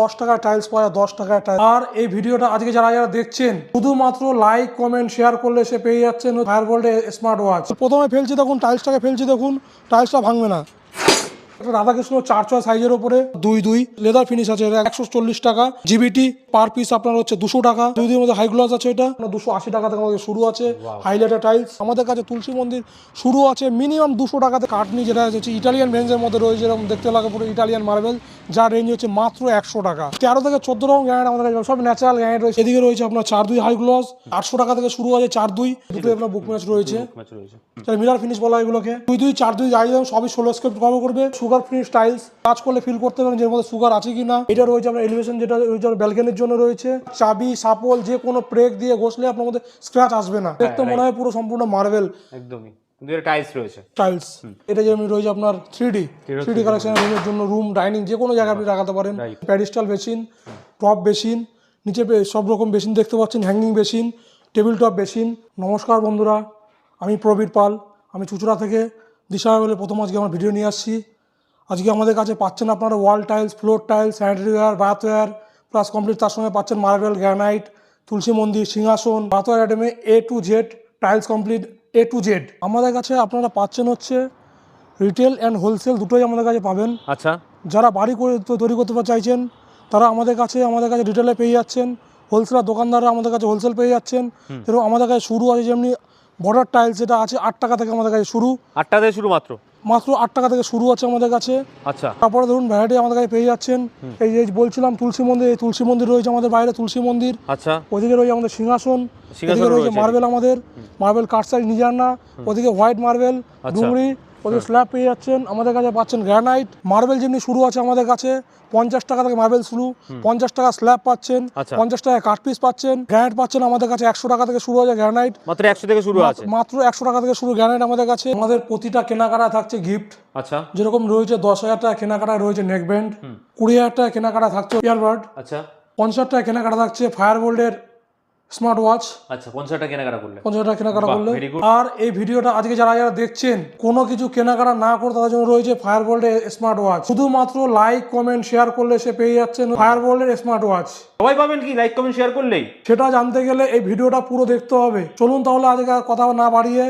দশ টাকার টাইলস পাওয়া যায় দশ টাকার টাইলস আর এই ভিডিওটা আজকে যারা যারা দেখছেন, শুধুমাত্র লাইক কমেন্ট শেয়ার করলে সে পেয়ে যাচ্ছেন ফায়ারবোল্টে স্মার্ট ওয়াচ প্রথমে ফেলছি দেখুন টাইলসটাকে ফেলছি দেখুন টাইলসটা ভাঙবে না। রাধাকৃষ্ণ চার ছয় সাইজের উপরে দুই দুই লেদার ফিনিশ আছে এটা একশো চল্লিশ টাকা। জিবিটি পার পিস আপনার হচ্ছে দুশো টাকা। দুই দুই মধ্যে হাই গ্লাস আছে এটা। দুশো আশি টাকা থেকে আমাদের শুরু আছে হাইলাইটার টাইলস আমাদের কাছে তুলসী মন্দির শুরু আছে মিনিমাম দুশো টাকাতে কাটনি যেটা হচ্ছে ইটালিয়ান রেঞ্জের মধ্যে রয়েছে যেরকম দেখতে লাগে পুরো ইটালিয়ান মার্বেল যার রেঞ্জ হচ্ছে মাত্র একশো টাকা। তেরো থেকে চোদ্দ রকম গ্যানেট আমাদের কাছে সব ন্যাচারাল গ্যানেট রয়েছে। এদিকে রয়েছে আপনার চার দুই হাই গ্লাস আটশো টাকা থেকে শুরু আছে চার দুই। দুটো আপনার বুক ম্যাচ রয়েছে। মিরার ফিনিশ বলা এগুলোকে। দুই দুই চার দুই যাই সবই ষোলো স্কেপ কভার করবে। সুগার ফ্রি টাইলস কাজ করলে ফিল করতে পারেন যের মধ্যে সুগার আছে কি না এটা রয়েছে আপনার এলিভেশন যেটা রয়েছে ব্যালকনির জন্য রয়েছে। চাবি সাপল যে কোনো প্রেক দিয়ে ঘষলে আপনার মধ্যে স্ক্র্যাচ আসবে না। দেখতে মনে হয় পুরো সম্পূর্ণ মার্বেল একদমই। টাইলস রয়েছে। টাইলস এটা যেমন রয়েছে আপনার থ্রি ডি থ্রি ডি রুমের জন্য রুম ডাইনিং যে কোনো জায়গায় আপনি লাগাতে পারেন। প্যারিস্টাল বেসিন টপ বেসিন নিচে সব রকম বেসিন দেখতে পাচ্ছেন। Hanging basin table top basin নমস্কার বন্ধুরা আমি প্রবীর পাল। আমি চুচুড়া থেকে দিশা প্রথম আজকে আমার ভিডিও নিয়ে আসছি। আজকে আমাদের কাছে পাচ্ছেন আপনারা wall tiles floor tiles sanitary ware bathware plus complete তার সঙ্গে পাচ্ছেন মার্বেল গ্রানাইট তুলসী মন্দির সিংহাসন বাথওয়্যার আইটেমে A to Z tiles complete A to Z আমাদের কাছে আপনারা পাচ্ছেন হচ্ছে রিটেল অ্যান্ড হোলসেল দুটোই আমাদের কাছে পাবেন। আচ্ছা। যারা বাড়ি করে তৈরি করতে চাইছেন তারা আমাদের কাছে আমাদের কাছে রিটেলে পেয়ে যাচ্ছেন। হোলসেলার দোকানদাররা আমাদের কাছে হোলসেল পেয়ে যাচ্ছেন। এবং আমাদের কাছে শুরু আছে যেমনি বর্ডার টাইলস যেটা আছে আট টাকা থেকে আমাদের কাছে শুরু। আটটা থেকে শুরু মাত্র? মাত্র আট টাকা থেকে শুরু আছে আমাদের কাছে। আচ্ছা। তারপরে ধরুন ভ্যারাইটি আমাদের কাছে পেয়ে যাচ্ছেন। এই যে বলছিলাম তুলসী মন্দির এই তুলসী মন্দির রয়েছে আমাদের বাইরে তুলসী মন্দির। আচ্ছা। ওদিকে রয়েছে আমাদের সিংহাসন সিংহাসন ওদিকে রয়েছে মার্বেল আমাদের। মার্বেল কাঠ সাইজ নিজান্না ওদিকে হোয়াইট মার্বেল। ডুমরি ওদিকে স্ল্যাব পেয়ে যাচ্ছেন আমাদের কাছে পাচ্ছেন গ্রানাইট মার্বেল যেমনি শুরু আছে আমাদের কাছে পঞ্চাশ টাকা থেকে মার্বেল শুরু পঞ্চাশ টাকা স্ল্যাব পাচ্ছেন আচ্ছা। পঞ্চাশ টাকা কাঠ পিস পাচ্ছেন গ্রানাইট পাচ্ছেন আমাদের কাছে একশো টাকা থেকে শুরু আছে গ্রানাইট মাত্র একশো থেকে শুরু আছে? মাত্র একশো টাকা থেকে শুরু গ্রানাইট আমাদের কাছে। আমাদের প্রতিটা কেনাকাটা থাকছে গিফট আচ্ছা। যেরকম রয়েছে দশ হাজার টাকা কেনাকাটা রয়েছে নেক ব্যান্ড কুড়ি হাজার টাকা কেনাকাটা থাকছে ইয়ারবার্ড আচ্ছা। পঞ্চাশ টাকা কেনাকাটা থাকছে ফায়ার বোল্ডের স্মার্ট ওয়াচ আচ্ছা পঞ্চাশ টাকা কেনাকাটা করলে? পঞ্চাশ টাকা কেনাকাটা করলে? আর এই ভিডিওটা আজকে যারা যারা দেখছেন কোনো কিছু কেনাকাটা না করে তাদের জন্য রয়েছে ফায়ার বোল্ডের স্মার্ট ওয়াচ শুধুমাত্র লাইক কমেন্ট শেয়ার করলে সে পেয়ে যাচ্ছেন ফায়ার বোল্ডের স্মার্ট ওয়াচ সবাই পাবেন কি? লাইক কমেন্ট শেয়ার করলেই। সেটা জানতে গেলে এই ভিডিওটা পুরো দেখতে হবে। চলুন তাহলে আজকে আর কথা না বাড়িয়ে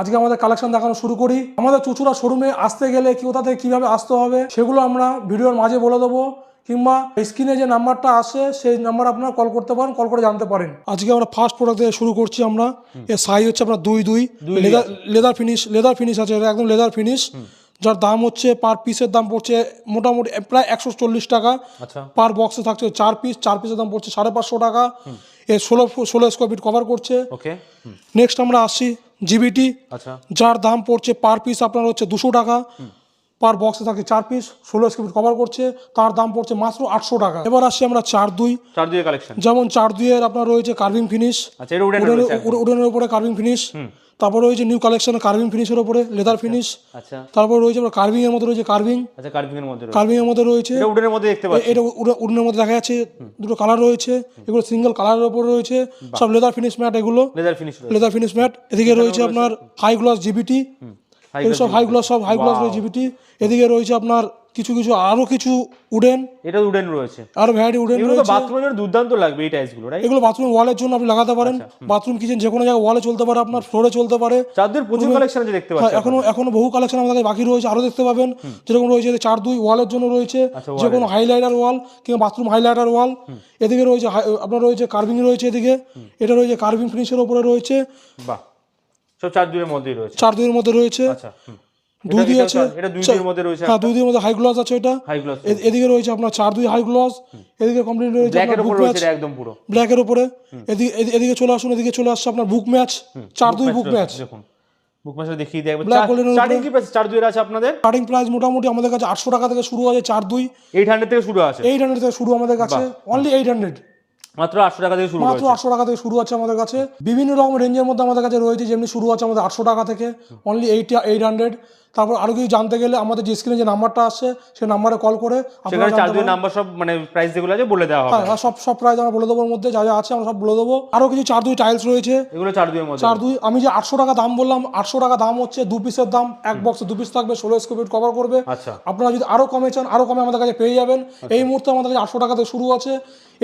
আজকে আমাদের কালেকশন দেখানো শুরু করি। আমাদের চুচুরা শোরুমে আসতে গেলে কি কোথা থেকে কীভাবে আসতে হবে সেগুলো আমরা ভিডিওর মাঝে বলে দেবো। কিংবা স্ক্রিনে যে নাম্বারটা আসে সেই নাম্বার আপনারা কল করতে পারেন কল করে জানতে পারেন। আজকে আমরা ফার্স্ট প্রোডাক্ট দিয়ে শুরু করছি আমরা। এর সাইজ হচ্ছে আপনার দুই দুই। Leather leather finish leather finish আছে এটা একদম লেদার ফিনিশ যার দাম হচ্ছে পার পিসের দাম পড়ছে মোটামুটি প্রায় একশো চল্লিশ টাকা। আচ্ছা। পার বক্সে থাকছে চার পিস চার পিসের দাম পড়ছে সাড়ে পাঁচশো টাকা। এর ষোলো ষোলো স্কোয়ার ফিট কভার করছে। নেক্সট আমরা আসছি জিবিটি আচ্ছা। যার দাম পড়ছে পার পিস আপনার হচ্ছে দুশো টাকা। পার বক্সে থাকে চার পিস ষোলো স্কোয়ার ফিট কভার করছে তার দাম পড়ছে মাত্র আটশো টাকা। এবার আসছি আমরা চার দুই। চার দুই কালেকশন যেমন চার দুইয়ের আপনার রয়েছে কার্ভিং ফিনিশ আচ্ছা উডেন উডেনের উপরে কার্ভিং ফিনিশ তারপর রয়েছে নিউ কালেকশন কার্ভিং ফিনিশের উপরে লেদার ফিনিশ আচ্ছা। তারপর রয়েছে আপনার কার্ভিং এর মধ্যে রয়েছে কার্ভিং আচ্ছা কার্ভিং এর মধ্যে রয়েছে। কার্ভিং এর মধ্যে রয়েছে এটা উডেনের মধ্যে দেখতে পাচ্ছি। এটা উডেনের মধ্যে দেখা যাচ্ছে দুটো কালার রয়েছে এগুলো সিঙ্গেল কালারের উপর রয়েছে সব লেদার ফিনিশ ম্যাট এগুলো leather finish leather finish matte এদিকে রয়েছে আপনার হাই গ্লাস জিবিটি সব হাই গ্লাস সব হাই গ্লাস জিবিটি এদিকে রয়েছে আপনার কিছু কিছু আরও কিছু উডেন। এটা উডেন রয়েছে। আরও ভ্যারাইটি উডেন রয়েছে। বাথরুমের দুর্দান্ত লাগবে এই টাইলসগুলো রাইট এগুলো বাথরুম ওয়ালের জন্য আপনি লাগাতে পারেন। বাথরুম কিচেন যে কোনো জায়গায় ওয়ালে চলতে পারে আপনার ফ্লোরে চলতে পারে। চারদের প্রচুর কালেকশন আছে দেখতে হ্যাঁ পাচ্ছি এখনও এখনও বহু কালেকশন আমাদের কাছে বাকি রয়েছে আরও দেখতে পাবেন। যেরকম রয়েছে চার দুই ওয়ালের জন্য রয়েছে যে কোনো হাইলাইটার ওয়াল কিংবা বাথরুম হাইলাইটার ওয়াল এদিকে রয়েছে আপনার রয়েছে কার্ভিং রয়েছে এদিকে। এটা রয়েছে কার্ভিং ফিনিশের উপরে রয়েছে। বাহ। সব চার দুইয়ের মধ্যেই রয়েছে। চার দুইয়ের মধ্যে রয়েছে। আচ্ছা দুই দুই আছে? এটা দুই দুইয়ের মধ্যে রয়েছে হ্যাঁ দুই দুইয়ের মধ্যে হাই গ্লাস আছে এটা। হাই গ্লাস এদিকে রয়েছে আপনার চার দুই হাই গ্লাস এদিকে কমপ্লিট রয়েছে ব্ল্যাকের আপনার রয়েছে একদম পুরো। ব্ল্যাকের উপরে। এদিকে এদিকে চলে আসুন এদিকে চলে আসছে আপনার বুক ম্যাচ চার দুই বুক ম্যাচ দেখুন। বুক ম্যাচটা দেখিয়ে দিই। একবার Black golden এর স্টার্টিং কি প্রাইস চার দুইয়ের আছে আপনাদের? স্টার্টিং প্রাইস মোটামুটি আমাদের কাছে আটশো টাকা থেকে শুরু আছে চার দুই। এইট হান্ড্রেড থেকে শুরু আছে। এইট হান্ড্রেড থেকে শুরু আমাদের কাছে। অনলি এইট হান্ড্রেড মাত্র আটশো টাকা থেকে শুরু মাত্র আটশো টাকা থেকে শুরু আছে আমাদের কাছে। বিভিন্ন রকম রেঞ্জের মধ্যে আমাদের কাছে রয়েছে যেমনি শুরু আছে আমাদের আটশো টাকা থেকে অনলি এইট এইট হান্ড্রেড তারপর আরও কিছু জানতে গেলে আমাদের যে স্ক্রিনে যে নাম্বারটা আসছে সেই নাম্বারে কল করে আপনারা সেখানে জানতে চার্জ নাম্বার সব মানে প্রাইস যেগুলো আছে বলে দেওয়া হবে। হ্যাঁ সব সব প্রাইস আমরা বলে দেবো মধ্যে যা যা আছে আমরা সব বলে দেবো। আরও কিছু চার দুই টাইলস রয়েছে। এগুলো চার দুইয়ের মধ্যে। চার দুই আমি যে আটশো টাকা দাম বললাম আটশো টাকা দাম হচ্ছে দু পিসের দাম এক বক্সে দু পিস থাকবে ষোলো স্কোয়ার ফিট কভার করবে। আচ্ছা। আপনারা যদি আরও কমে চান আরও কমে আমাদের কাছে পেয়ে যাবেন। এই মুহূর্তে আমাদের কাছে আটশো টাকা থেকে শুরু আছে।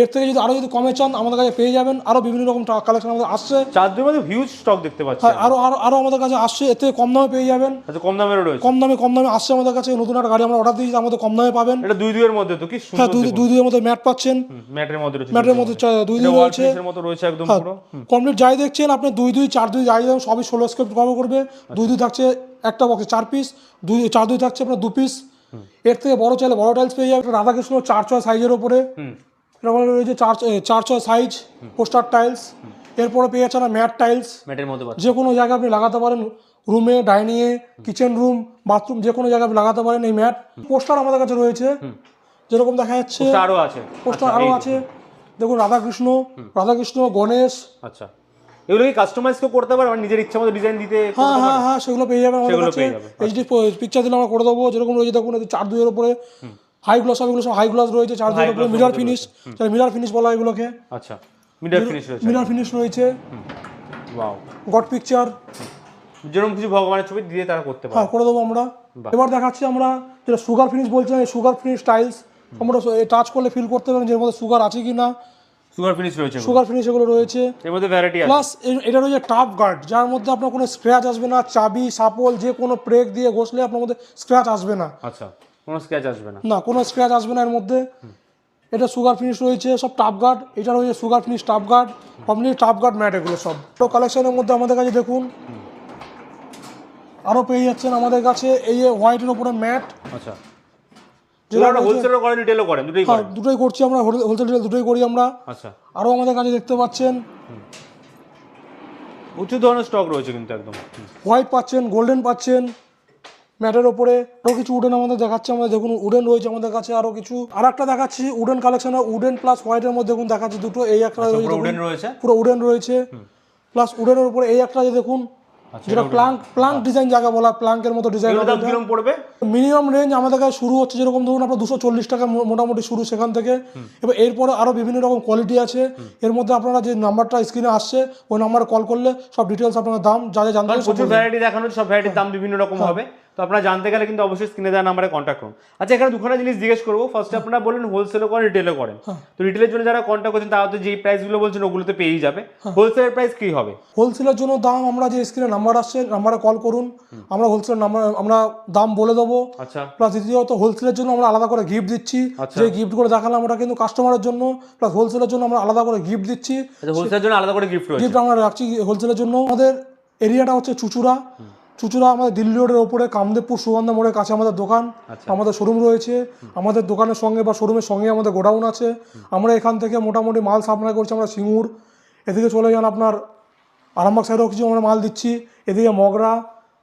এর থেকে যদি আরও যদি কমে চান আমাদের কাছে পেয়ে যাবেন। আরও বিভিন্ন রকম কালেকশন আমাদের আসছে। চার দুইয়ের মধ্যে হিউজ স্টক দেখতে পাচ্ছি হ্যাঁ আরও আরও আমাদের কাছে আসছে। এর থেকে কম দামে পেয়ে যাবেন। আচ্ছা কম দামেরও রয়েছে। কম দামে কম দামে আসছে আমাদের কাছে। নতুন একটা গাড়ি আমরা অর্ডার দিয়েছি আমাদের কম দামে পাবেন। এটা দুই দুইয়ের মধ্যে তো কি হ্যাঁ দুই দুই দুইয়ের মধ্যে ম্যাট পাচ্ছেন। ম্যাটের মধ্যে রয়েছে ম্যাটের মধ্যে দুই দুই। রয়েছে। মতো রয়েছে একদম পুরো। কমপ্লিট যাই দেখছেন আপনি দুই দুই চার দুই যাই দেবেন সবই ষোলো স্কোয়ার কভার করবে। দুই দুই থাকছে একটা বক্সে চার পিস দুই চার দুই থাকছে আপনার দু পিস এর থেকে বড় চাইলে বড় টাইলস পেয়ে যাবে রাধাকৃষ্ণ চার ছয় সাইজের ওপরে বলা রয়েছে চার চার ছয় সাইজ পোস্টার টাইলস এরপরে পেয়ে যাচ্ছে না ম্যাট টাইলস ম্যাটের মধ্যে যে কোনো জায়গায় আপনি লাগাতে পারেন। রুমে ডাইনিংয়ে কিচেন রুম বাথরুম যে কোনো জায়গায় লাগাতে পারেন এই ম্যাট। পোস্টার আমাদের কাছে রয়েছে। যেরকম দেখা যাচ্ছে আরও আছে। পোস্টার আচ্ছা, আরও আছে। দেখুন রাধাকৃষ্ণ রাধাকৃষ্ণ গণেশ। আচ্ছা। এগুলো কি কাস্টমাইজ কেউ করতে পারে? মানে নিজের ইচ্ছা মতো ডিজাইন দিতে হ্যাঁ হ্যাঁ হ্যাঁ সেগুলো পেয়ে যাবেন আমাদের কাছে। যাবে, এইচডি পিকচার দিলে আমরা করে দেবো। যেরকম রয়েছে দেখুন চার দুইয়ের উপরে। হাই গ্লাস এগুলো সব হাই গ্লাস রয়েছে চার দুইয়ের উপরে gloss মিরার মধ্যে ফিনিশ মিরার ফিনিশ বলা হয় এগুলোকে। আচ্ছা। ফিনিশ রয়েছে। মিরার ফিনিশ রয়েছে। ওয়াও গড পিকচার যেরকম কিছু ভগবানের ছবি দিয়ে তারা করতে পারে। হ্যাঁ করে দেবো আমরা। এবার দেখাচ্ছি আমরা যেটা সুগার ফিনিশ বলছিলাম এই সুগার ফিনিশ টাইলস আমরা টাচ করলে ফিল করতে পারেন যে মধ্যে সুগার আছে কি না সুগার ফিনিশ রয়েছে সুগার ফিনিশ এগুলো রয়েছে। এর মধ্যে ভ্যারাইটি আছে। প্লাস এটা রয়েছে গার্ড যার মধ্যে আপনার কোনো স্ক্র্যাচ আসবে না চাবি সাপল যে কোনো দিয়ে ঘষলে আপনার মধ্যে স্ক্র্যাচ আসবে না। আচ্ছা কোনো স্ক্র্যাচ আসবে না। না কোনো স্ক্র্যাচ আসবে না এর মধ্যে। এটা সুগার ফিনিশ রয়েছে সব টাপ গার্ড এটা রয়েছে sugar finish tough guard tough guard matte এগুলো সব। তো কালেকশনের মধ্যে আমাদের কাছে দেখুন আরও পেয়ে যাচ্ছেন আমাদের কাছে। এই যে হোয়াইটের ওপরে ম্যাট। আচ্ছা। যেটা যেটা হোলসেলও করেন রিটেলও করেন দুটোই হ্যাঁ দুটোই করছি আমরা হোলসেল রিটেল দুটোই করি আমরা। আচ্ছা। আরও আমাদের কাছে দেখতে পাচ্ছেন। ধরনের স্টক রয়েছে কিন্তু একদম। হোয়াইট পাচ্ছেন গোল্ডেন পাচ্ছেন ম্যাটের ওপরে। আরও কিছু উডেন আমাদের দেখাচ্ছে আমাদের দেখুন উডেন রয়েছে আমাদের কাছে আরও কিছু। আর একটা দেখাচ্ছি উডেন কালেকশন উডেন প্লাস হোয়াইটের মধ্যে দেখুন দেখাচ্ছে দুটো। এই একটা রয়েছে পুরো উডেন রয়েছে? পুরো উডেন রয়েছে। প্লাস উডেনের উপরে এই একটা যে দেখুন আচ্ছা, যেটা প্লাঙ্ক প্লাঙ্ক ডিজাইন যাকে বলা প্লাঙ্কের মতো ডিজাইন কীরকম পড়বে? মিনিমাম রেঞ্জ আমাদের কাছে শুরু হচ্ছে যেরকম ধরুন আপনার দুশো চল্লিশ টাকা মোটামুটি শুরু সেখান থেকে। এবার এরপরে আরও বিভিন্ন রকম কোয়ালিটি আছে। এর মধ্যে আপনারা যে নাম্বারটা স্ক্রিনে আসছে ওই নাম্বারে কল করলে সব ডিটেলস আপনার দাম যা যা জানতে ভ্যারাইটি দেখানো সব ভ্যারাইটির দাম বিভিন্ন রকম হবে। তো আপনারা জানতে গেলে কিন্তু অবশ্যই স্ক্রিনে দেওয়া নাম্বারে কন্ট্যাক্ট করুন। আচ্ছা এখানে দুখানা জিনিস জিজ্ঞেস করব। ফার্স্টে আপনারা বললেন হোলসেলও করেন রিটেলও করেন। তো রিটেলের জন্য যারা কন্ট্যাক্ট করছেন তারা তো যেই প্রাইসগুলো বলছেন ওগুলোতে পেয়েই যাবে। হোলসেলের প্রাইস কি হবে? হোলসেলের জন্য দাম আমরা যে স্ক্রিনে নাম্বার আসছে নাম্বারে কল করুন। আমরা হোলসেল নাম্বার আমরা দাম বলে দেবো। আচ্ছা। প্লাস দ্বিতীয়ত হোলসেলের জন্য আমরা আলাদা করে গিফট দিচ্ছি। আচ্ছা। যে গিফটগুলো দেখালাম ওটা কিন্তু কাস্টমারের জন্য। প্লাস হোলসেলের জন্য আমরা আলাদা করে গিফট দিচ্ছি। আচ্ছা হোলসেলের জন্য আলাদা করে গিফট গিফট আমরা রাখছি। হোলসেলের জন্য আমাদের এরিয়াটা হচ্ছে চুচুড়া। চুচুড়া আমাদের দিল্লি রোডের ওপরে কামদেবপুর সুগন্ধা মোড়ের কাছে আমাদের দোকান আচ্ছা। আমাদের শোরুম রয়েছে। আমাদের দোকানের সঙ্গে বা শোরুমের সঙ্গে আমাদের গোডাউন আছে। আমরা এখান থেকে মোটামুটি মাল সাপ্লাই করছি আমরা সিঙ্গুর। এদিকে চলে যান আপনার আরামবাগ সাইডেও কিছু আমরা মাল দিচ্ছি। এদিকে মগরা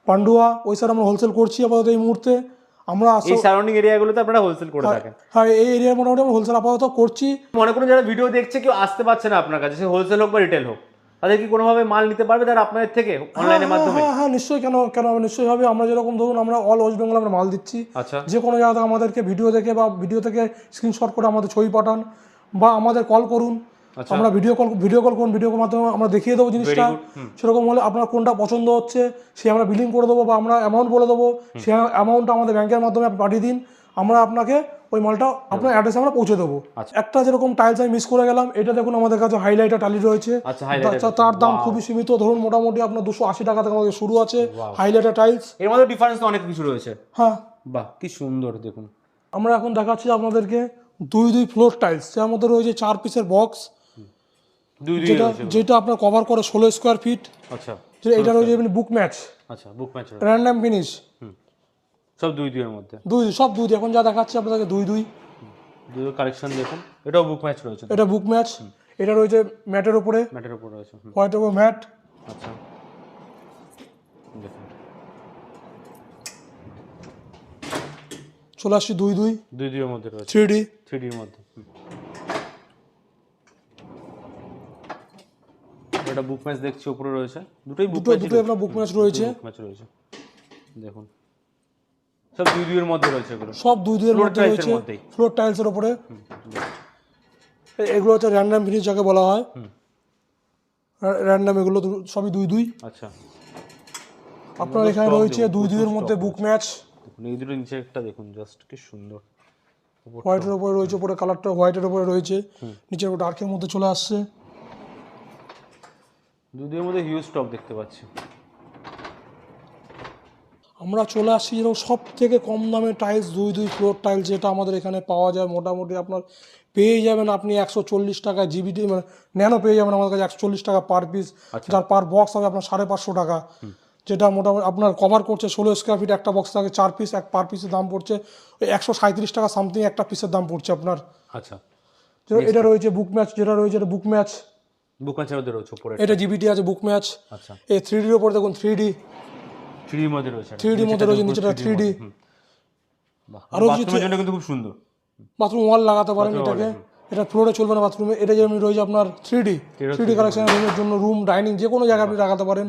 পান্ডুয়া ওই সাইড আমরা হোলসেল করছি আপাতত এই মুহূর্তে। আমরা এই সারাউন্ডিং এরিয়াগুলোতে আপনারা হোলসেল করে থাকেন। হ্যাঁ এই এরিয়ার মোটামুটি আমরা হোলসেল আপাতত করছি। মনে করুন যারা ভিডিও দেখছে কেউ আসতে পারছে না আপনার কাছে সে হোলসেল হোক বা রিটেল হোক। তাদের কি কোনোভাবে মাল নিতে পারবে তারা আপনাদের থেকে অনলাইনের হ্যাঁ, মাধ্যমে? হ্যাঁ হ্যাঁ নিশ্চয়ই কেন কেন নিশ্চয়ই হবে। আমরা যেরকম ধরুন আমরা অল ওয়েস্ট বেঙ্গল আমরা মাল দিচ্ছি। আচ্ছা। যে কোনো জায়গা থেকে আমাদেরকে ভিডিও দেখে বা ভিডিও থেকে স্ক্রিনশট করে আমাদের ছবি পাঠান বা আমাদের কল করুন। আচ্ছা। আমরা ভিডিও কল ভিডিও কল করুন ভিডিও কল মাধ্যমে আমরা দেখিয়ে দেবো জিনিসটা। সেরকম হলে আপনার কোনটা পছন্দ হচ্ছে সে আমরা বিলিং করে দেবো বা আমরা অ্যামাউন্ট বলে দেবো। সে অ্যামাউন্টটা আমাদের ব্যাংকের মাধ্যমে আপনি পাঠিয়ে দিন। আমরা আপনাকে ওই মালটা আপনার অ্যাড্রেসে আমরা পৌঁছে দেবো। আচ্ছা। একটা যেরকম টাইলস আমি মিস করে গেলাম এটা দেখুন আমাদের কাছে হাইলাইটার টালি রয়েছে। আচ্ছা, তার দাম খুবই সীমিত ধরুন মোটামুটি আপনার দুশো আশি টাকা থেকে আমাদের শুরু আছে হাইলাইটার টাইলস এর মধ্যে ডিফারেন্স অনেক কিছু রয়েছে। হ্যাঁ। বাহ কি সুন্দর দেখুন। আমরা এখন দেখাচ্ছি আপনাদেরকে দুই দুই ফ্লোর টাইলস যার মধ্যে রয়েছে চার পিসের বক্স যেটা যেটা আপনার কভার করে ষোলো স্কোয়ার ফিট আচ্ছা। এটা রয়েছে বুক ম্যাচ আচ্ছা বুক ম্যাচ র্যান্ডাম ফিনিশ সব দুই দুইয়ের মধ্যে। দুই সব দুই এখন যা দেখাচ্ছি আপনাদেরকে দুই দুই। দুই কালেকশন দেখুন। এটাও বুক ম্যাচ রয়েছে। এটা বুক ম্যাচ এটা রয়েছে ম্যাটের উপরে। ম্যাটের উপর রয়েছে হোয়াইট ওপর ম্যাট। আচ্ছা। দেখুন। চলে আসছি দুই দুই। দুই দুইয়ের মধ্যে রয়েছে। Three D. থ্রি ডির মধ্যে। এটা বুক ম্যাচ দেখছি উপরে রয়েছে। দুটোই বুক ম্যাচ দুটো আপনার বুক ম্যাচ রয়েছে। বুক ম্যাচ রয়েছে। দেখুন। সব দুই দুইয়ের মধ্যে রয়েছে এগুলো। সব দুই দুইয়ের মধ্যে রয়েছে। ফ্লোর টাইলসের ওপরে এ- এগুলো হচ্ছে র্যান্ডাম ফিনিশ যাকে বলা হয়। র্যান্ডাম এগুলো সবই দুই দুই। আচ্ছা। আপনার এখানে রয়েছে দুই দুইয়ের মধ্যে বুক ম্যাচ দেখুন এই দুটো নিচে একটা দেখুন জাস্ট কি সুন্দর। হোয়াইটের উপরে রয়েছে উপরে কালারটা হোয়াইটের উপরে রয়েছে। নিচের ডার্কের মধ্যে চলে আসছে। দুই দুইয়ের মধ্যে হিউজ স্টক দেখতে পাচ্ছি। আমরা চলে আসছি যেরকম সব থেকে কম দামে টাইলস দুই দুই ফ্লোর টাইলস যেটা আমাদের এখানে পাওয়া যায়। মোটামুটি আপনার পেয়ে যাবেন আপনি একশো চল্লিশ টাকা জিবিটি মানে ন্যানো পেয়ে যাবেন আমাদের কাছে একশো চল্লিশ টাকা পার পিস যার পার বক্স হবে আপনার সাড়ে পাঁচশো টাকা। যেটা মোটামুটি আপনার কভার করছে ষোলো স্কোয়ার ফিট একটা বক্স থাকে চার পিস এক পার পিসের দাম পড়ছে। ওই একশো সাঁত্রিশ টাকা সামথিং একটা পিসের দাম পড়ছে আপনার। আচ্ছা। এটা রয়েছে বুক ম্যাচ যেটা রয়েছে এটা বুক ম্যাচ বুক ম্যাচের মধ্যে রয়েছে এটা জিবিটি আছে বুক ম্যাচ আচ্ছা। এই থ্রি ডির ওপর দেখুন থ্রি ডি থ্রিডির মধ্যে রয়েছে। থ্রি ডির মধ্যে রয়েছে নিচেটা থ্রি ডি আরও কিছু জন্য কিন্তু খুব সুন্দর। বাথরুম ওয়াল লাগাতে পারেন এটাকে। এটা ফ্লোরে চলবে না বাথরুমে এটা যেমন রয়েছে আপনার three D three D collection রুমের জন্য রুম ডাইনিং যে কোনো জায়গায় আপনি লাগাতে পারেন।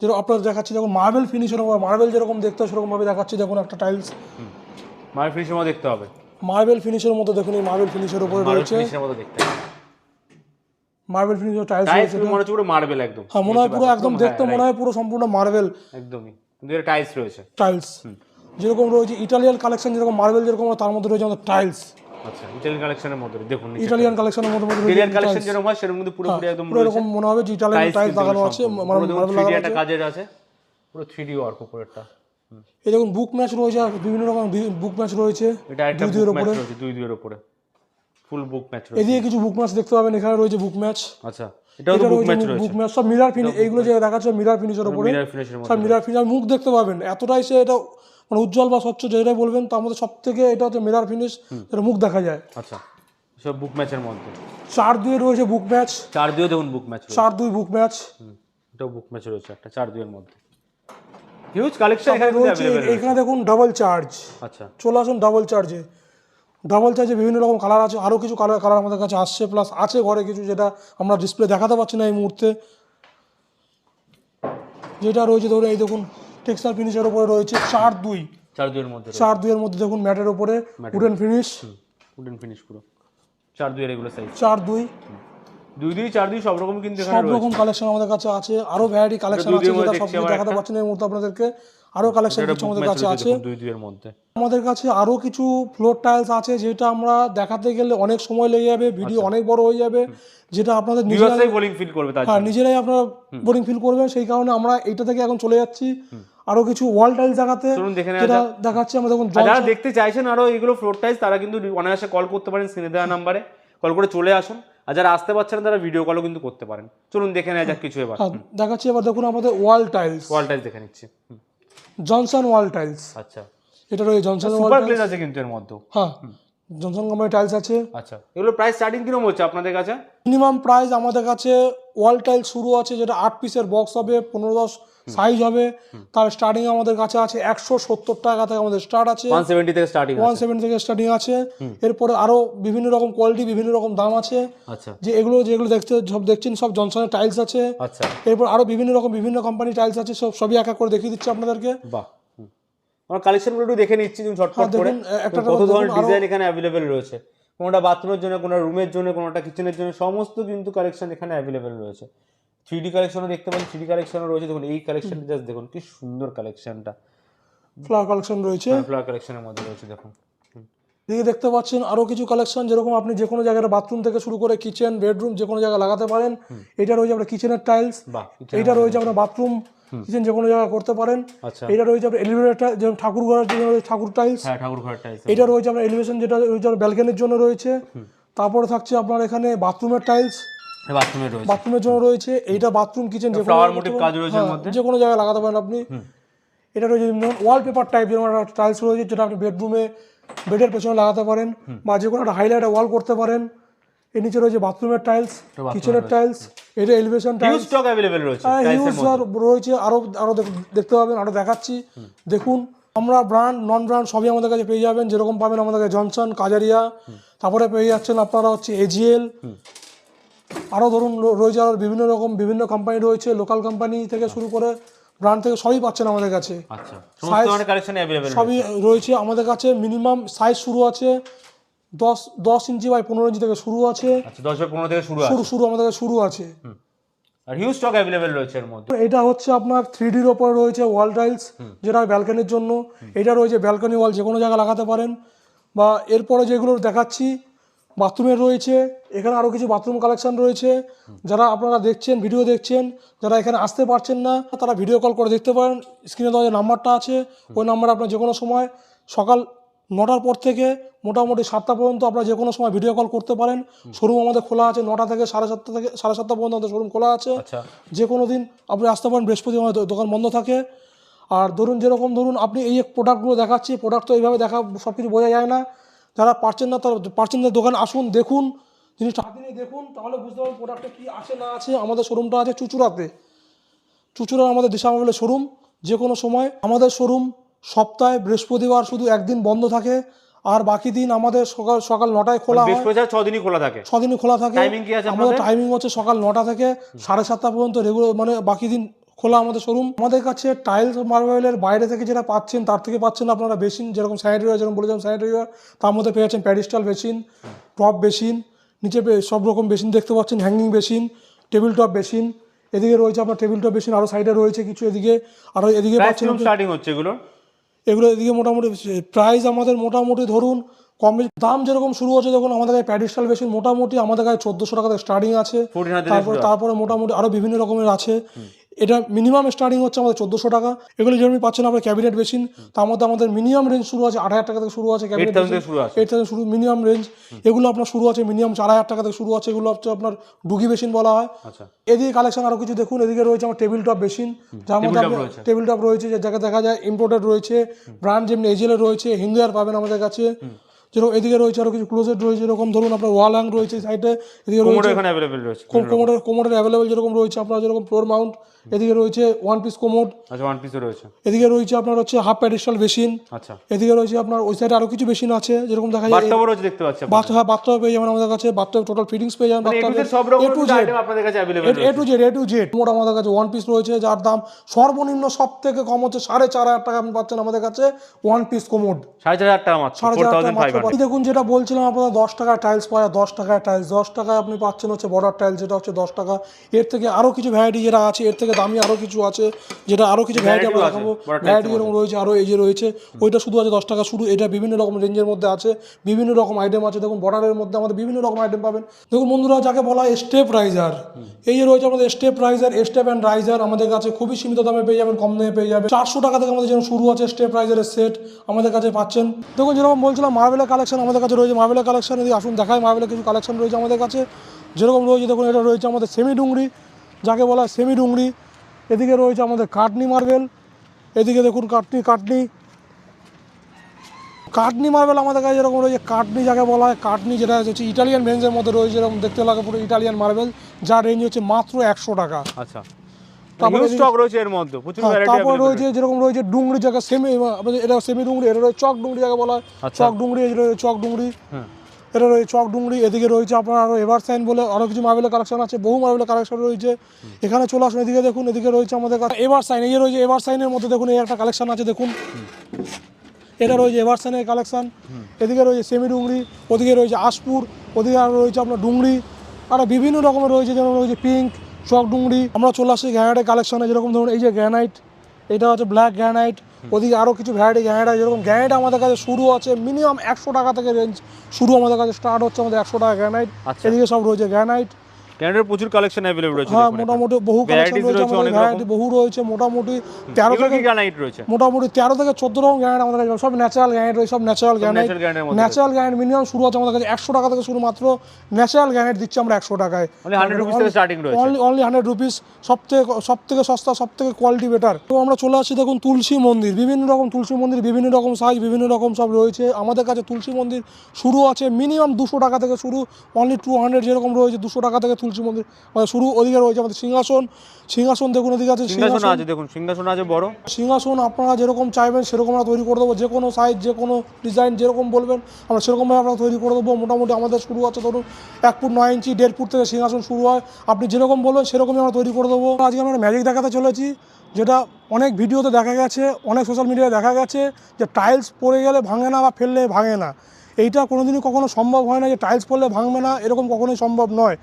যেরকম আপনার দেখাচ্ছি দেখুন মার্বেল ফিনিশের ওপর মার্বেল যেরকম দেখতে হয় সেরকম ভাবে দেখাচ্ছি দেখুন একটা টাইলস মার ফিনিশের মধ্যে দেখতে হবে। মার্বেল ফিনিশের মতো দেখুন এই মার্বেল ফিনিশের উপরে রয়েছে। ফিনিশের মতো দেখতে হবে। মার্বেল ফিনিশের টাইলস মনে হচ্ছে পুরো মার্বেল একদম। হ্যাঁ মনে হয় পুরো একদম দেখতে মনে হয় পুরো সম্পূর্ণ মার্বেল একদমই। কিন্তু এটা টাইলস রয়েছে। টাইলস যেরকম রয়েছে ইটালিয়ান কালেকশন যেরকম মার্বেল যেরকম তার মধ্যে রয়েছে আমাদের টাইলস আচ্ছা ইটালিয়ান কালেকশনের মধ্যে দেখুন ইটালিয়ান কালেকশনের মধ্যে মধ্যে ইটালিয়ান কালেকশন যেরকম হয় সেরকম কিন্তু পুরোপুরি একদম পুরো এরকম মনে হবে যে ইটালিয়ান টাইলস লাগানো আছে মার্বেল লাগানো আছে। কাজের আছে। পুরো থ্রি ওয়ার্ক উপরেরটা এই দেখুন বুক ম্যাচ রয়েছে বিভিন্ন রকম বুক ম্যাচ রয়েছে এটা একটা বুক ম্যাচ রয়েছে দুই দুইয়ের উপরে। ফুল বুক ম্যাচ রয়েছে। এদিকে কিছু বুক ম্যাচ দেখতে পাবেন এখানে রয়েছে বুক ম্যাচ আচ্ছা এটাও তো বুক ম্যাচ রয়েছে বুক ম্যাচ সব মিরার ফিনিশ এইগুলো যে দেখাচ্ছে মিরার ফিনিশের উপরে। মিরার ফিনিশের মধ্যে সব মিরার ফিনিশ মুখ দেখতে পাবেন এতটাই সে এটা মানে উজ্জ্বল বা স্বচ্ছ যেটাই বলবেন তার মধ্যে সব থেকে এটা হচ্ছে মিরার ফিনিশ যেটা মুখ দেখা যায়। আচ্ছা সব বুক ম্যাচের মধ্যে। চার দুই রয়েছে বুক ম্যাচ চার দুয়ে দেখুন বুক ম্যাচ চার দুই বুক ম্যাচ এটাও বুক ম্যাচ রয়েছে একটা চার দুইয়ের মধ্যে। হিউজ কালেকশন এখানে এখানে দেখুন ডাবল চার্জ আচ্ছা। চলে আসুন ডাবল চার্জে ডাবল চার্জে বিভিন্ন রকম কালার আছে আরও কিছু কালার কালার আমাদের কাছে আসছে প্লাস আছে ঘরে কিছু যেটা আমরা ডিসপ্লে দেখাতে পারছি না এই মুহূর্তে। যেটা রয়েছে ধরুন এই দেখুন টেক্সটাইল ফিনিশের উপরে রয়েছে চার দুই। চার দুইয়ের মধ্যে চার দুইয়ের মধ্যে দেখুন ম্যাটের উপরে উডেন ফিনিশ উডেন ফিনিশ পুরো। চার দুইয়ের এগুলো সাইজ চার দুই। দুই দুই চার দুই সব রকম কিন্তু সব রকম কালেকশন আমাদের কাছে আছে আরও ভ্যারাইটি কালেকশন আছে যেটা সব দেখাতে। পারছি না এই মুহূর্তে আপনাদেরকে। আরও কালেকশন কিছু আমাদের কাছে আছে। আমাদের কাছে আরও কিছু ফ্লোর টাইলস আছে যেটা আমরা দেখাতে গেলে অনেক সময় লেগে যাবে ভিডিও আচ্ছা। অনেক বড় হয়ে যাবে যেটা আপনাদের নিজেরা ভিউয়ার্সরাই ফিল করবে হ্যাঁ নিজেরাই আপনারা বোরিং ফিল করবেন সেই কারণে আমরা এইটা থেকে এখন চলে যাচ্ছি। আরও কিছু ওয়াল টাইলস দেখাতে যেটা দেখাচ্ছি আমরা দেখুন যারা দেখতে চাইছেন আরও এগুলো ফ্লোর টাইলস তারা কিন্তু অনায়াসে কল করতে পারেন স্ক্রিনে দেওয়া নাম্বারে। কল করে চলে আসুন। আর যারা আসতে পারছেন তারা ভিডিও কলও কিন্তু করতে পারেন। চলুন দেখে নেওয়া যাক কিছু এবার। হ্যাঁ দেখাচ্ছি এবার দেখুন আমাদের ওয়াল টাইলস ওয়াল টাইলস দেখে নিচ্ছি। জনসন ওয়াল টাইলস আচ্ছা। এটা রয়েছে জনসন ওয়াল সুপার গ্লেজ আছে কিন্তু এর মধ্যে হ্যাঁ। জনসন কোম্পানি টাইলস আছে। আচ্ছা। এগুলো প্রাইস স্টার্টিং কীরকম হচ্ছে আপনাদের কাছে? মিনিমাম প্রাইস আমাদের কাছে ওয়াল টাইলস শুরু আছে যেটা আট পিসের বক্স হবে পনেরো দশ সাইজ হবে। তার স্টার্টিং আমাদের কাছে আছে একশো সত্তর টাকা থেকে আমাদের স্টার্ট আছে। ওয়ান সেভেন্টি থেকে স্টার্টিং ওয়ান সেভেন থেকে স্টার্টিং আছে। এরপরে আরও বিভিন্ন রকম কোয়ালিটি বিভিন্ন রকম দাম আছে। আচ্ছা। যে এগুলো যেগুলো দেখতে সব দেখছেন সব জনসনের টাইলস আছে। আচ্ছা। এরপর আরও বিভিন্ন রকম বিভিন্ন কোম্পানি টাইলস আছে সব সবই এক এক করে দেখিয়ে দিচ্ছি আপনাদেরকে। বাহ। আমরা কালেকশনগুলো একটু দেখে নিচ্ছি তুমি ঝটপট হ্যাঁ, করে। একটা কত ধরনের ডিজাইন এখানে অ্যাভেলেবেল রয়েছে। কোনোটা বাথরুমের জন্য কোনো রুমের জন্য কোনোটা কিচেনের জন্য সমস্ত কিন্তু কালেকশন এখানে অ্যাভেলেবেল রয়েছে। থ্রি ডি কালেকশনও দেখতে পাচ্ছি থ্রি ডি কালেকশনও রয়েছে। দেখুন এই কালেকশনটা জাস্ট দেখুন কি সুন্দর কালেকশনটা ফ্লাওয়ার কালেকশন রয়েছে। ফ্লাওয়ার কালেকশনের মধ্যে রয়েছে দেখুন। দিকে দেখতে পাচ্ছেন আরও কিছু কালেকশন যেরকম আপনি যে কোনো জায়গায় বাথরুম থেকে শুরু করে কিচেন বেডরুম যে কোনো জায়গায় লাগাতে পারেন। এটা রয়েছে আপনার কিচেনের টাইলস বাহ এইটা রয়েছে আপনার বাথরুম কিচেন যে কোনো জায়গায় করতে পারেন। আচ্ছা। এটা রয়েছে আপনার এলিভেটর যেমন ঠাকুর ঘরের জন্য রয়েছে ঠাকুর টাইলস হ্যাঁ ঠাকুর ঘরের টাইলস এটা রয়েছে আপনার এলিভেশন যেটা রয়েছে ব্যালকনির জন্য রয়েছে। তারপরে থাকছে আপনার এখানে বাথরুমের টাইলস বাথরুমের রয়েছে। বাথরুমের জন্য রয়েছে এইটা বাথরুম কিচেন যে ফ্লাওয়ার মোটিভ কাজ রয়েছে এর হ্যাঁ, মধ্যে? যে কোনো জায়গায় লাগাতে পারেন আপনি। এটা রয়েছে ওয়ালপেপার টাইপ যেমন একটা টাইলস রয়েছে যেটা আপনি বেডরুমে বেডের পেছনে লাগাতে পারেন। বা যে কোনো একটা হাইলাইট ওয়াল করতে পারেন। এর নিচে রয়েছে বাথরুমের টাইলস কিচেনের টাইলস এটা এলিভেশন টাইলস স্টক অ্যাভেলেবেল রয়েছে হিউজ রয়েছে আরও আরও দেখতে পাবেন আরও দেখাচ্ছি। দেখুন আমরা ব্র্যান্ড নন ব্র্যান্ড সবই আমাদের কাছে পেয়ে যাবেন যেরকম পাবেন আমাদের কাছে জনসন কাজারিয়া তারপরে পেয়ে যাচ্ছেন আপনারা হচ্ছে এজিএল আরও ধরুন রয়েছে আরও বিভিন্ন রকম বিভিন্ন কোম্পানি রয়েছে লোকাল কোম্পানি থেকে শুরু করে ব্র্যান্ড থেকে সবই পাচ্ছেন আমাদের কাছে। আচ্ছা সবই রয়েছে। আমাদের কাছে মিনিমাম সাইজ শুরু আছে দশ দশ ইঞ্চি বাই পনেরো ইঞ্চি থেকে শুরু আছে। আচ্ছা দশ বাই পনেরো থেকে শুরু শুরু শুরু আমাদের কাছে শুরু আছে। আর হিউজ স্টক অ্যাভেলেবেল রয়েছে এর মধ্যে। এটা হচ্ছে আপনার থ্রি ডির ওপরে রয়েছে ওয়াল টাইলস যেটা ব্যালকনির জন্য। এটা রয়েছে ব্যালকনি ওয়াল যে কোনো জায়গায় লাগাতে পারেন। বা এরপরে যেগুলো দেখাচ্ছি বাথরুমের রয়েছে এখানে আরও কিছু বাথরুম কালেকশন রয়েছে। যারা আপনারা দেখছেন ভিডিও দেখছেন যারা এখানে আসতে পারছেন না তারা ভিডিও কল করে দেখতে পারেন। স্ক্রিনে দেওয়া যে নাম্বারটা আছে ওই নাম্বারে আপনার যে কোনো সময় সকাল নটার পর থেকে মোটামুটি সাতটা পর্যন্ত আপনারা যে কোনো সময় ভিডিও কল করতে পারেন। শোরুম আমাদের খোলা আছে নটা থেকে সাড়ে সাতটা থেকে সাড়ে সাতটা পর্যন্ত আমাদের শোরুম খোলা আছে। আচ্ছা। যে কোনো দিন আপনি আসতে পারেন বৃহস্পতিবার দোকান বন্ধ থাকে। আর ধরুন যেরকম ধরুন আপনি এই প্রোডাক্টগুলো দেখাচ্ছি প্রোডাক্ট তো এইভাবে দেখা সব কিছু বোঝা যায় না। যারা পারছেন না তারা পারছেন না দোকান আসুন দেখুন জিনিসটা হাতে নিয়ে দেখুন তাহলে বুঝতে পারবেন প্রোডাক্টে কী আছে না আছে আমাদের শোরুমটা আছে চুচুড়াতে। চুচুড়া আমাদের দিশা মোবাইলের শোরুম যে কোনো সময় আমাদের শোরুম সপ্তাহে বৃহস্পতিবার শুধু একদিন বন্ধ থাকে আর বাকি দিন আমাদের সকাল সকাল নটায় খোলা হয়। বৃহস্পতিবার ছ দিনই খোলা থাকে। ছদিনই খোলা থাকে। আমাদের টাইমিং হচ্ছে সকাল নটা থেকে সাড়ে সাতটা পর্যন্ত রেগুলার মানে বাকি দিন খোলা আমাদের শোরুম আমাদের কাছে টাইলস মার্বেলের বাইরে থেকে যেটা পাচ্ছেন তার থেকে পাচ্ছেন আপনারা বেসিন যেরকম স্যানিটারি যেরকম বলেছিলাম স্যানিটারি তার মধ্যে পেয়ে যাচ্ছেন প্যাডিস্টাল বেসিন টপ বেসিন নিচে সব রকম বেসিন দেখতে পাচ্ছেন hanging basin table top basin এদিকে রয়েছে আপনার টেবিল টপ বেসিন আরও সাইডে রয়েছে কিছু এদিকে আরও এদিকে পাচ্ছেন স্টার্টিং হচ্ছে এগুলো? এগুলো এদিকে মোটামুটি প্রাইস আমাদের মোটামুটি ধরুন কম দাম যেরকম শুরু হচ্ছে দেখুন আমাদের কাছে প্যাডিস্টাল বেশি মোটামুটি আমাদের কাছে চোদ্দোশো টাকা থেকে স্টার্টিং আছে। তারপরে তারপরে মোটামুটি আরও বিভিন্ন রকমের আছে। এটা মিনিমাম স্টার্টিং হচ্ছে আমাদের চোদ্দোশো টাকা। এগুলো যেরকম পাচ্ছেন আপনার ক্যাবিনেট বেসিন তার মধ্যে আমাদের মিনিমাম রেঞ্জ শুরু আছে আট হাজার টাকা থেকে শুরু আছে ক্যাবিনেট এইট থাউজেন্ড শুরু মিনিমাম রেঞ্জ এগুলো আপনার শুরু আছে মিনিমাম চার হাজার টাকা থেকে শুরু আছে এগুলো হচ্ছে আপনার ডুগি বেসিন বলা হয়। আচ্ছা। এদিকে কালেকশন আরও কিছু দেখুন এদিকে রয়েছে আমার টেবিল টপ বেসিন যার মধ্যে টেবিল টপ রয়েছে। যে জায়গায় দেখা যায় ইম্পোর্টেড রয়েছে ব্র্যান্ড যেমনি এজেলের রয়েছে হিন্দু আর পাবেন আমাদের কাছে। যেরকম এদিকে রয়েছে আরও কিছু ক্লোজেট রয়েছে যেরকম ধরুন আপনার ওয়াল হ্যাং রয়েছে সাইডে এদিকে রয়েছে কোমোডের কোমোডের অ্যাভেলেবেল যেরকম রয়েছে আপনার যেরকম ফ্লোর মাউন্ট এদিকে রয়েছে ওয়ান পিস কোমোড আচ্ছা ওয়ান পিসও রয়েছে। এদিকে রয়েছে আপনার হচ্ছে হাফ প্যাডিস্টাল বেসিন আচ্ছা। এদিকে রয়েছে আপনার ওই সাইডে আরও কিছু বেসিন আছে যেরকম দেখা যায় বাথটাবও রয়েছে দেখতে পাচ্ছি আপনারা। বাথ হ্যাঁ বাথটব পেয়ে যাবেন আমাদের কাছে বাথটব টোটাল ফিটিংস পেয়ে যাবেন মানে বাথটবে সব রকম। আইটেম আপনাদের কাছে available A to Z A to Z মোট আমাদের কাছে ওয়ান পিস রয়েছে যার দাম সর্বনিম্ন সব থেকে কম হচ্ছে সাড়ে চার হাজার টাকা আপনি পাচ্ছেন আমাদের কাছে ওয়ান পিস কোমোড সাড়ে চার হাজার টাকা মাত্র সাড়ে চার হাজার টাকা পাচ্ছেন। এই দেখুন যেটা বলছিলাম আপনারা দশ টাকায় টাইলস পাওয়া দশ টাকায় টাইলস দশ টাকায় আপনি পাচ্ছেন হচ্ছে বর্ডার টাইলস যেটা হচ্ছে দশ টাকা। এর থেকে আরও কিছু ভ্যারাইটি যেটা আছে এর থেকে দামি আরও কিছু আছে যেটা আরও কিছু ভ্যারাইটি আমরা দেখাবো। ভ্যারাইটি যেরকম রয়েছে আরও এই যে রয়েছে ওইটা শুধু আছে দশ টাকা শুরু এটা বিভিন্ন রকম রেঞ্জের মধ্যে আছে বিভিন্ন রকম আইটেম আছে দেখুন বর্ডারের মধ্যে আমাদের বিভিন্ন রকম আইটেম পাবেন। দেখুন বন্ধুরা যাকে বলা হয় স্টেপ রাইজার এই যে রয়েছে আমাদের step riser step and riser আমাদের কাছে খুবই সীমিত দামে পেয়ে যাবেন কম দামে পেয়ে যাবেন। চারশো টাকা থেকে আমাদের যেমন শুরু আছে স্টেপ রাইজারের সেট আমাদের কাছে পাচ্ছেন। দেখুন যেরকম বলছিলাম মার্বেলের কালেকশন আমাদের কাছে রয়েছে মার্বেলের কালেকশন এদিকে আসুন দেখায় মার্বেলের কিছু কালেকশন রয়েছে আমাদের কাছে। যেরকম রয়েছে দেখুন এটা রয়েছে আমাদের সেমি ডুংরি যাকে বলা সেমি ডুংরি এদিকে রয়েছে আমাদের কাটনি মার্বেল এদিকে দেখুন কাটনি কাটনি। কাটনি মার্বেল আমাদের কাছে যেরকম রয়েছে কাটনি যাকে বলা হয় কাটনি যেটা হচ্ছে ইটালিয়ান রেঞ্জের মধ্যে রয়েছে যেরকম দেখতে লাগে পুরো ইটালিয়ান মার্বেল যার রেঞ্জ হচ্ছে মাত্র একশো টাকা। আচ্ছা। তারপরে রয়েছে হ্যাঁ, তারপর রয়েছে যেরকম রয়েছে ডুংরি জায়গা সেমি এটা সেমি ডুংরি এটা চক ডুংরি যাকে বলা হয়। আচ্ছা। চক ডুংরি চক। এটা রয়েছে চক ডুংরি, এদিকে রয়েছে আপনার আরও এভার সাইন বলে আরও কিছু মার্বেলের কালেকশন আছে, বহু মার্বেলের কালেকশন রয়েছে। এখানে চলে আসুন, এদিকে দেখুন, এদিকে রয়েছে আমাদের কাছে এভার সাইন, এই রয়েছে এভার সাইনের মধ্যে দেখুন, এই একটা কালেকশন আছে, দেখুন। এটা রয়েছে এভার সাইনের কালেকশন এদিকে রয়েছে সেমি ডুংরি, ওদিকে রয়েছে আশপুর, ওদিকে আরও রয়েছে আপনার ডুংরি। আর বিভিন্ন রকমের রয়েছে, যেমন রয়েছে পিঙ্ক চক ডুংরি। আমরা চলে আসছি গ্যানাইটের কালেকশনে যেরকম ধরুন, এই যে গ্যানাইট এটা হচ্ছে ব্ল্যাক গ্যানাইট ওদিকে আরও কিছু ভ্যারাইটি গ্যাঁড়া আছে যেরকম গ্যাঁড আমাদের কাছে শুরু আছে মিনিমাম একশো টাকা থেকে রেঞ্জ শুরু আমাদের কাছে স্টার্ট হচ্ছে আমাদের একশো টাকা গ্যানাইট আচ্ছা। এদিকে সব রয়েছে গ্যানাইট ক্যানাডার প্রচুর কালেকশন অ্যাভেলেবল রয়েছে হ্যাঁ মোটামুটি বহু কালেকশন রয়েছে অনেক ভ্যারাইটি বহু রয়েছে মোটামুটি তেরো এগুলো থেকে কি গ্রানাইট রয়েছে। মোটামুটি তেরো থেকে চোদ্দ রকম গ্যানাইট আমাদের কাছে সব ন্যাচারাল গ্যানাইট রয়েছে সব ন্যাচারাল মধ্যে ন্যাচারাল গ্যানাইট মিনিমাম শুরু আছে আমাদের কাছে একশো টাকা থেকে শুরু মাত্র ন্যাচারাল গ্যানাইট দিচ্ছি আমরা একশো টাকায়। Only 100 rupees থেকে starting রয়েছে। অনলি অনলি হান্ড্রেড রুপিস সব থেকে সব থেকে সস্তা সব থেকে কোয়ালিটি বেটার তো আমরা চলে আসি দেখুন তুলসী মন্দির। বিভিন্ন রকম তুলসী মন্দির বিভিন্ন রকম সাইজ বিভিন্ন রকম সব রয়েছে। আমাদের কাছে তুলসী মন্দির শুরু আছে মিনিমাম দুশো টাকা থেকে শুরু অনলি টু হান্ড্রেড যেরকম রয়েছে দুশো টাকা থেকে তুলসী মন্দির আমাদের শুরু ওদিকে রয়েছে আমাদের সিংহাসন। সিংহাসন দেখুন ওদিকে আছে সিংহাসন সিংহাসন আছে দেখুন সিংহাসন আছে বড়। সিংহাসন আপনারা যেরকম চাইবেন সেরকম আমরা তৈরি করে দেবো। যে কোনো সাইজ যে কোনো ডিজাইন যেরকম বলবেন আমরা সেরকমভাবে আমরা তৈরি করে দেবো। মোটামুটি আমাদের শুরু আছে ধরুন এক ফুট নয় ইঞ্চি দেড় ফুট থেকে সিংহাসন শুরু হয়। আপনি যেরকম বলবেন সেরকমই আমরা তৈরি করে দেবো। আজকে আমরা ম্যাজিক দেখাতে চলেছি যেটা অনেক ভিডিওতে দেখা গেছে অনেক সোশ্যাল মিডিয়ায় দেখা গেছে যে টাইলস পড়ে গেলে ভাঙে না বা ফেললে ভাঙে না। এইটা কোনোদিনই কখনো সম্ভব হয় না যে টাইলস পড়লে ভাঙবে না এরকম কখনোই সম্ভব নয়।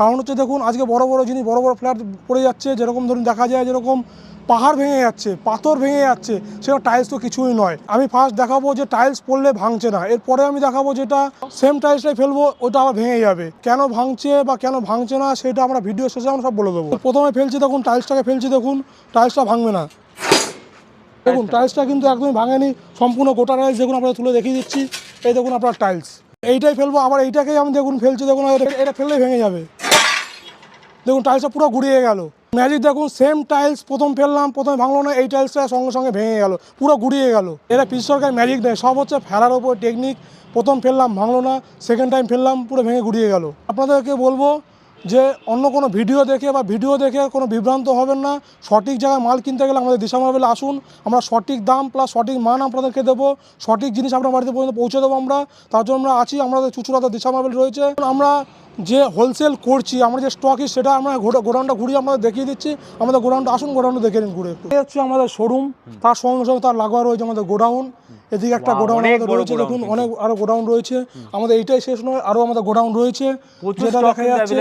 কারণ হচ্ছে দেখুন, আজকে বড় বড় জিনিস বড় বড় ফ্ল্যাট পড়ে যাচ্ছে, যেরকম ধরুন দেখা যায় যেরকম পাহাড় ভেঙে যাচ্ছে, পাথর ভেঙে যাচ্ছে, সেটা টাইলস তো কিছুই নয়। আমি ফার্স্ট দেখাবো যে টাইলস পড়লে ভাঙছে না, এরপরে আমি দেখাবো যেটা সেম টাইলসটাই ফেলব, ওটা আবার ভেঙে যাবে। কেন ভাঙছে বা কেন ভাঙছে না, সেটা আমরা ভিডিও শেষে আমরা সব বলে দেবো। প্রথমে ফেলছি দেখুন টাইলসটাকে ফেলছি দেখুন টাইলসটা ভাঙবে না। দেখুন টাইলসটা কিন্তু একদমই ভাঙেনি, সম্পূর্ণ গোটা টাইলস দেখুন আপনারা তুলে দেখিয়ে দিচ্ছি। এই দেখুন আপনার টাইলস এইটাই ফেলব, আবার এইটাকেই আমি দেখুন, ফেলছি দেখুন এটা- ফেললেই ভেঙে যাবে। দেখুন টাইলসটা পুরো গুড়িয়ে গেল। ম্যাজিক দেখুন সেম টাইলস প্রথম ফেললাম, প্রথমে ভাঙলো না, এই টাইলসটা সঙ্গে সঙ্গে ভেঙে গেল, পুরো গুড়িয়ে গেল। এটা পিস সরকার ম্যাজিক নেই সব হচ্ছে ফেলার ওপর টেকনিক প্রথম ফেললাম, ভাঙলো না সেকেন্ড টাইম ফেললাম, পুরো ভেঙে গুড়িয়ে গেল। আপনাদেরকে বলব যে অন্য কোনো ভিডিও দেখে বা ভিডিও দেখে কোনো বিভ্রান্ত হবেন না, সঠিক জায়গায় মাল কিনতে গেলে আমাদের দিশা মার্বেলে আসুন, আমরা সঠিক দাম প্লাস সঠিক মান আপনাদেরকে দেবো, সঠিক জিনিস আপনার বাড়িতে পর্যন্ত পৌঁছে দেবো আমরা, তার জন্য আমরা আছি আমাদের চুচুড়াতে দিশা মার্বেল রয়েছে। আমরা যে হোলসেল করছি আমরা যে স্টক সেটা আমরা গোডা- গোডাউনটা ঘুরিয়ে আপনাদের দেখিয়ে দিচ্ছি। আমাদের গোডাউনটা আসুন গোডাউনটা দেখে নিন ঘুরে। এই হচ্ছে আমাদের শোরুম তার সঙ্গে সঙ্গে তার লাগোয়া রয়েছে আমাদের গোডাউন। এদিকে একটা গোডাউন আমাদের রয়েছে দেখুন অনেক আরও গোডাউন রয়েছে। আমাদের এইটাই শেষ নয় আরও আমাদের গোডাউন রয়েছে। যেটা দেখা যাচ্ছে।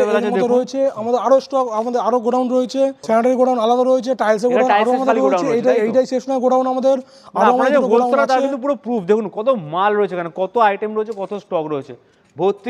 রয়েছে আমাদের আরও স্টক আমাদের আরও গোডাউন রয়েছে। স্যানিটারি গোডাউন আলাদা রয়েছে টাইলসের গোডাউন আরও আমাদের রয়েছে। এইটাই এইটাই শেষ নয় গোডাউন আমাদের। আরও আমাদের গোডাউন আছে। পুরো প্রুফ দেখুন কত মাল রয়েছে এখানে কত আইটেম রয়েছে কত স্টক রয়েছে।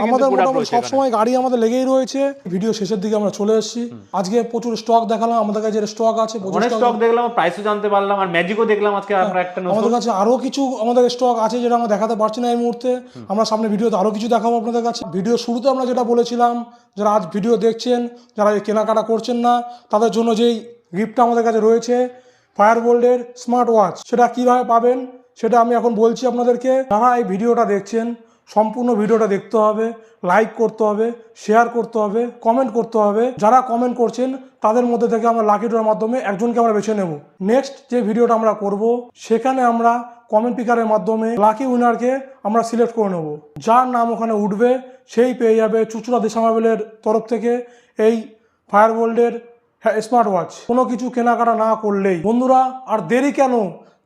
আমাদের মোটামুটি সবসময় গাড়ি আমাদের লেগেই রয়েছে। ভিডিও শেষের দিকে আমরা চলে এসেছি। আজকে প্রচুর স্টক দেখালাম। আমাদের কাছে স্টক আছে অনেক স্টক দেখলাম প্রাইসও জানতে পারলাম আর ম্যাজিকও দেখলাম আজকে আপনার একটা আমাদের কাছে আরও কিছু আমাদের স্টক আছে যেটা আমরা দেখাতে পারছি না এই মুহূর্তে। আমরা সামনে ভিডিওতে আরও কিছু দেখাবো আপনাদের কাছে। ভিডিও শুরুতে আমরা যেটা বলেছিলাম যারা আজ ভিডিও দেখছেন যারা কেনাকাটা করছেন না তাদের জন্য যেই গিফটটা আমাদের কাছে রয়েছে ফায়ার বোল্ডের স্মার্ট ওয়াচ সেটা কীভাবে পাবেন সেটা আমি এখন বলছি আপনাদেরকে। যারা এই ভিডিওটা দেখছেন সম্পূর্ণ ভিডিওটা দেখতে হবে লাইক করতে হবে শেয়ার করতে হবে কমেন্ট করতে হবে। যারা কমেন্ট করছেন, তাদের মধ্যে থেকে আমরা লাকি ড্রর মাধ্যমে একজনকে আমরা বেছে নেব। নেক্সট যে ভিডিওটা আমরা করব, সেখানে আমরা কমেন্ট পিকারের মাধ্যমে লাকি উইনারকে আমরা সিলেক্ট করে নেব। যার নাম ওখানে উঠবে, সেই পেয়ে যাবে চুচুড়া দেশামাবেলের তরফ থেকে এই ফায়ার বোল্ডের স্মার্ট ওয়াচ কোনো কিছু কেনাকাটা না করলেই। বন্ধুরা, আর দেরি কেন?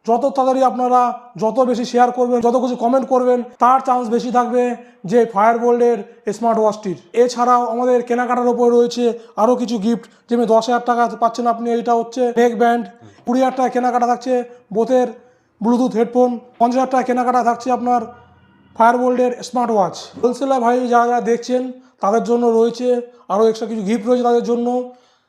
যত তাড়াতাড়ি আপনারা যত বেশি শেয়ার করবেন, যত কিছু কমেন্ট করবেন, তার চান্স বেশি থাকবে যে ফায়ার বোল্ডের স্মার্ট ওয়াচটির এছাড়াও আমাদের কেনাকাটার উপরে রয়েছে আরও কিছু গিফট যেমনি দশ হাজার টাকা পাচ্ছেন আপনি এটা হচ্ছে নেক ব্যান্ড কুড়ি হাজার টাকা কেনাকাটা থাকছে বোথের ব্লুটুথ হেডফোন পঞ্চাশ হাজার টাকা কেনাকাটা থাকছে আপনার ফায়ার বোল্ডের স্মার্ট ওয়াচ হোলসেলার ভাই যারা যারা দেখছেন, তাদের জন্য রয়েছে আরও এক্সট্রা কিছু গিফট রয়েছে তাদের জন্য।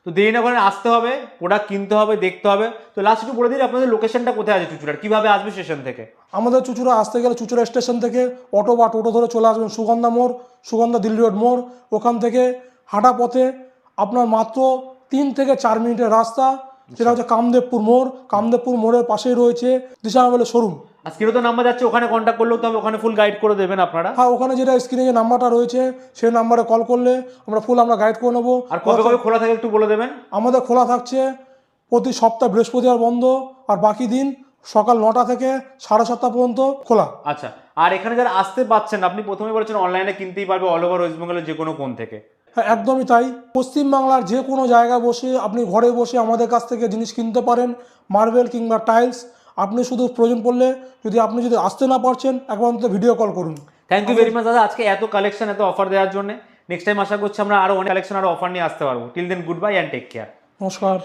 তো দেরি না করে আসতে হবে প্রোডাক্ট কিনতে হবে দেখতে হবে। তো লাস্ট একটু বলে দিন আপনাদের লোকেশনটা কোথায় আছে চুচুড়ার? কীভাবে আসবে স্টেশন থেকে? আমাদের চুচুড়া আসতে গেলে চুচুড়া স্টেশন থেকে অটো বা টোটো ধরে চলে আসবেন সুগন্ধা মোড় সুগন্ধা দিল্লি রোড মোড়। ওখান থেকে হাঁটা পথে আপনার মাত্র তিন থেকে চার মিনিটের রাস্তা। যেটা হচ্ছে কামদেবপুর মোড়। কামদেবপুর মোড়ের পাশেই রয়েছে দিশা মোবাইলের শোরুম। আজকেরও তো নাম্বার যাচ্ছে ওখানে কন্ট্যাক্ট করলেও তো হবে ওখানে ফুল গাইড করে দেবেন আপনারা। হ্যাঁ ওখানে যেটা স্ক্রিনে যে নাম্বারটা রয়েছে সেই নাম্বারে কল করলে আমরা ফুল আমরা গাইড করে নেব। আর কবে কবে খোলা থাকে একটু বলে দেবেন? আমাদের খোলা থাকছে প্রতি সপ্তাহ বৃহস্পতিবার বন্ধ আর বাকি দিন সকাল নটা থেকে সাড়ে সাতটা পর্যন্ত খোলা। আচ্ছা আর এখানে যারা আসতে পাচ্ছেন আপনি প্রথমে বলেছেন অনলাইনে কিনতেই পারবে অল ওভার ওয়েস্ট বেঙ্গলের যে কোনো কোন থেকে। হ্যাঁ একদমই তাই। পশ্চিমবাংলার যে কোনো জায়গায় বসে আপনি ঘরে বসে আমাদের কাছ থেকে জিনিস কিনতে পারেন মার্বেল কিংবা টাইলস আপনি শুধু প্রয়োজন পড়লে যদি আপনি যদি আসতে না পারছেন একবার অন্তত ভিডিও কল করুন। থ্যাংক ইউ ভেরি মাচ দাদা। আজকে এত কালেকশন এত অফার দেওয়ার জন্য। নেক্সট টাইম আশা করছি আমরা আরও অনেক কালেকশন আরও অফার নিয়ে আসতে পারব। Till then goodbye and take care নমস্কার।